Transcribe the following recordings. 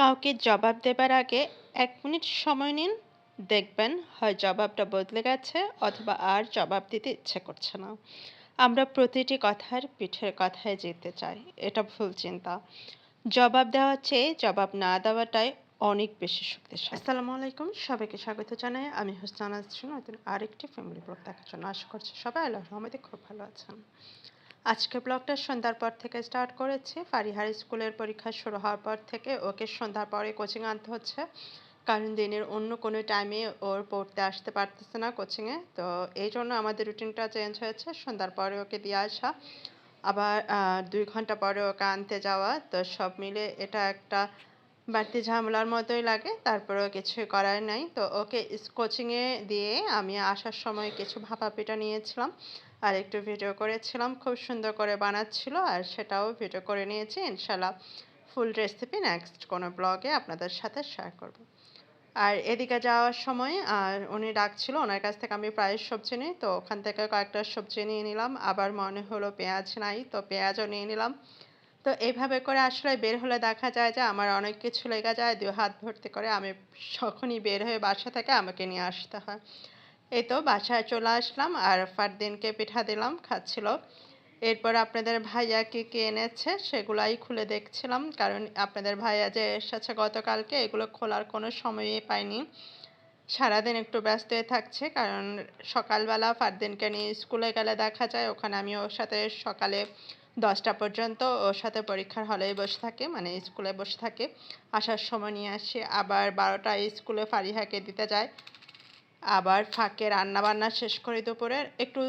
কাউকে জবাব দেবার আগে এক মিনিট সময় নিন। দেখবেন হয় জবাবটা বদলে গেছে অথবা আর জবাব দিতে ইচ্ছে করছে না। আমরা প্রতিটি কথার পিঠের কথায় যেতে চাই, এটা ভুল চিন্তা। জবাব দেওয়ার চেয়ে জবাব না দেওয়াটাই অনেক বেশি শক্তিশালী। আসসালামু আলাইকুম, সবাইকে স্বাগত জানাই। আমি হোসনান আসছি নতুন আরেকটি ফ্যামিলি ব্লগ দেখার জন্য আশা করছি সবাই আল্লাহ রহমতে খুব ভালো আছেন। আজকে ব্লগটা সন্ধ্যার পর থেকে স্টার্ট করেছি। ফারিহার স্কুলের পরীক্ষা শুরু হওয়ার পর থেকে ওকে সন্ধ্যার পরে কোচিং আনতে হচ্ছে। কারণ দিনের অন্য কোনো টাইমে ওর পড়তে আসতে পারতেছে না কোচিংয়ে তো এই জন্য আমাদের রুটিনটা চেঞ্জ হয়েছে। সন্ধ্যার পরে ওকে দিয়ে আসা। আবার দুই ঘণ্টা পরে ওকে আনতে যাওয়া। তো সব মিলে এটা একটা বাড়তি ঝামেলার মতোই লাগে। তারপরেও কিছু করার নাই। তো ওকে কোচিংয়ে দিয়ে আমি আসার সময় কিছু ভাপা পিঠা নিয়েছিলাম। আর একটু ভিডিও করেছিলাম, খুব সুন্দর করে বানাচ্ছিল আর সেটাও ভিডিও করে নিয়েছি। ইনশাল্লাহ ফুল রেসিপি নেক্সট কোনো ব্লগে আপনাদের সাথে শেয়ার করব। আর এদিকে যাওয়ার সময়, আর উনি ডাকছিল, ওনার কাছ থেকে আমি প্রায় সবজি নিই, তো ওখান থেকে কয়েকটা সবজি নিয়ে নিলাম। আবার মনে হলো পেঁয়াজ নাই, তো পেঁয়াজও নিয়ে নিলাম। তো এইভাবে করে আসলে বের হলে দেখা যায় যে আমার অনেক কিছু লেগে যায় দু হাত ভর্তি করে আমি যখনই বের হয়ে বাসা থেকে আমাকে নিয়ে আসতে হয়। এই তো বাসায় চলে আসলাম আর ফারদিনকে পিঠা দিলাম, খাচ্ছিল। এরপর আপনাদের ভাইয়া কী কী এনেছে সেগুলাই খুলে দেখছিলাম, কারণ আপনাদের ভাইয়া যে এসেছে গতকালকে, এগুলো খোলার কোনো সময়ই পাইনি। সারাদিন একটু ব্যস্ত হয়ে থাকছে, কারণ সকালবেলা ফারদিনকে নিয়ে স্কুলে গেলে দেখা যায়, ওখানে আমি ওর সাথে সকালে দশটা পর্যন্ত ওর সাথে পরীক্ষার হলেই বসে থাকে মানে স্কুলে বসে থাকে। আসার সময় নিয়ে আসি, আবার বারোটায় স্কুলে ফারিহাকে দিতে যায় আবার ফাঁকে রান্না বান্না শেষ করে দুপুরের একটু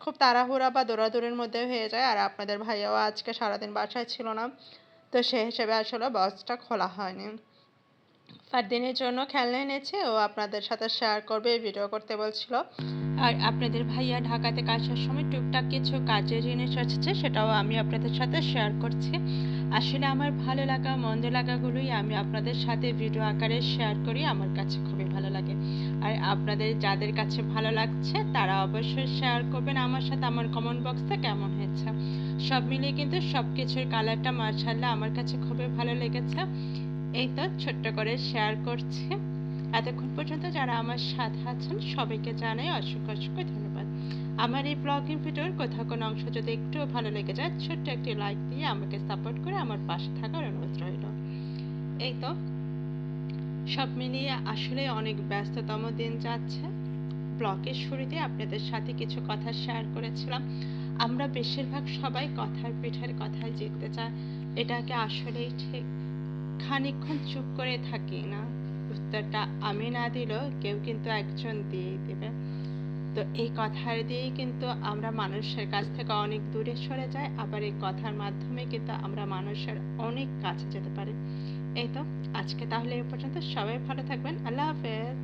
খুব তাড়াহুড়া বা দৌড়াদৌড়ির মধ্যে হয়ে যায়। আর আপনাদের ভাইয়াও আজকে সারাদিন বাসায় ছিল না। তো সে হিসেবে আসলে বক্সটা খোলা হয়নি। ফারদিনের জন্য খেলনা এনেছে। ও আপনাদের সাথে শেয়ার করবে ভিডিও করতে বলছিল। আর আপনাদের ভাইয়া ঢাকা থেকে আসার সময় টুকটাক কিছু কাজের জিনিস এসেছে, সেটাও আমি আপনাদের সাথে শেয়ার করছি। আসলে আমার ভালো লাগা, মন্দ লাগাগুলোই আমি আপনাদের সাথে ভিডিও আকারে শেয়ার করি, আমার কাছে খুবই ভালো লাগে। আর আপনাদের যাদের কাছে ভালো লাগছে, তারা অবশ্যই শেয়ার করবেন আমার সাথে, আমার কমেন্ট বক্সে কেমন হয়েছে। সব মিলিয়ে কিন্তু সব কিছুর কালারটা মার্শাল্লাহ আমার কাছে খুবই ভালো লেগেছে। এই তো ছোট্ট করে শেয়ার করছি। এতক্ষণ পর্যন্ত যারা আমার সাথে আছেন, সবাইকে জানাই অসংখ্য অসংখ্য ধন্যবাদ। আমার এই ব্লগিং ভিডিওর কোথাও কোনো অংশ যদি একটুও ভালো লেগে যায়, ছোট্ট একটি লাইক দিয়ে আমাকে সাপোর্ট করে আমার পাশে থাকার অনুরোধ রইল। এই তো, সব মিলিয়ে আসলে অনেক ব্যস্ততম দিন যাচ্ছে। ব্লগের শুরুতে আপনাদের সাথে কিছু কথা শেয়ার করেছিলাম। আমরা বেশিরভাগ সবাই কথার পিঠের কথায় জিততে চাই এটাকে আসলেই ঠিক? খানিকক্ষণ চুপ করে থাকি না, উত্তরটা আমি না দিলেও কেউ কিন্তু একজন দিয়েই দেবে। তো এই কথার দিয়েই কিন্তু আমরা মানুষের কাছ থেকে অনেক দূরে সরে যাই, আবার এই কথার মাধ্যমে কিন্তু আমরা মানুষের অনেক কাছে যেতে পারি। এই তো, আজকে তাহলে এ পর্যন্ত। সবাই ভালো থাকবেন। আল্লাহ হাফেজ।